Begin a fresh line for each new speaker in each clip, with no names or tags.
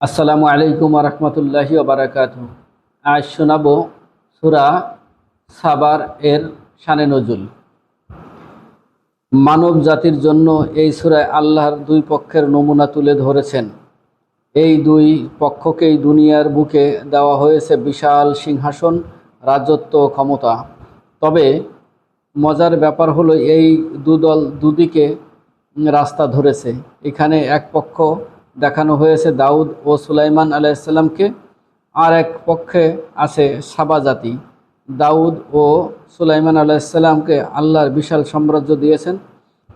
আসসালামু আলাইকুম রহমতুল্লাহি বারাকাত আজ শোনাব সুরা সাবার এর শানে নজুল। মানব জাতির জন্য এই সুরায় আল্লাহর দুই পক্ষের নমুনা তুলে ধরেছেন। এই দুই পক্ষকেই দুনিয়ার বুকে দেওয়া হয়েছে বিশাল সিংহাসন, রাজত্ব ক্ষমতা। তবে মজার ব্যাপার হলো এই দুদল দুদিকে রাস্তা ধরেছে। এখানে এক পক্ষ দেখানো হয়েছে দাউদ ও সুলাইমান আলাইসাল্লামকে আর এক পক্ষে আছে সাবা জাতি। দাউদ ও সুলাইমান আলাইসাল্লামকে আল্লাহর বিশাল সাম্রাজ্য দিয়েছেন।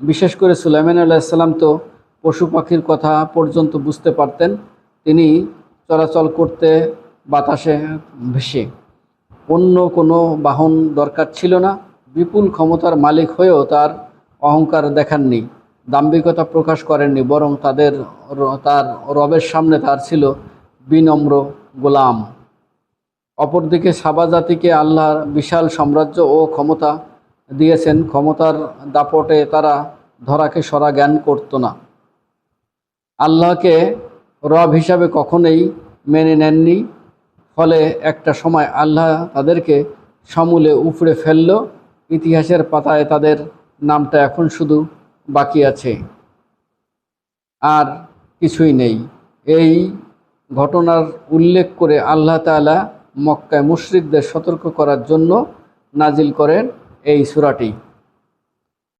বিশেষ করে সুলাইমান আলাইসাল্লাম তো পশু পাখির কথা পর্যন্ত বুঝতে পারতেন। তিনি চলাচল করতে বাতাসে ভেসে। অন্য কোনো বাহন দরকার ছিল না। বিপুল ক্ষমতার মালিক হয়েও তার অহংকার দেখাননি। দাম্ভিকতা প্রকাশ করেননি, বরং তাদের তার রবের সামনে তার ছিল বিনম্র গোলাম। অপরদিকে সাবা জাতিকে আল্লাহর বিশাল সাম্রাজ্য ও ক্ষমতা দিয়েছেন, ক্ষমতার দাপটে তারা ধরাকে সরা জ্ঞান করত না। আল্লাহকে রব হিসাবে কখনোই মেনে নেননি, ফলে একটা সময় আল্লাহ তাদেরকে সমূলে উপড়ে ফেলল, ইতিহাসের পাতায় তাদের নামটা এখন শুধু বাকি আছে। আর কিছুই নেই। এই ঘটনার উল্লেখ করে আল্লাহ তালা মক্কায় মুশ্রিকদের সতর্ক করার জন্য নাজিল করেন এই সূরাটি।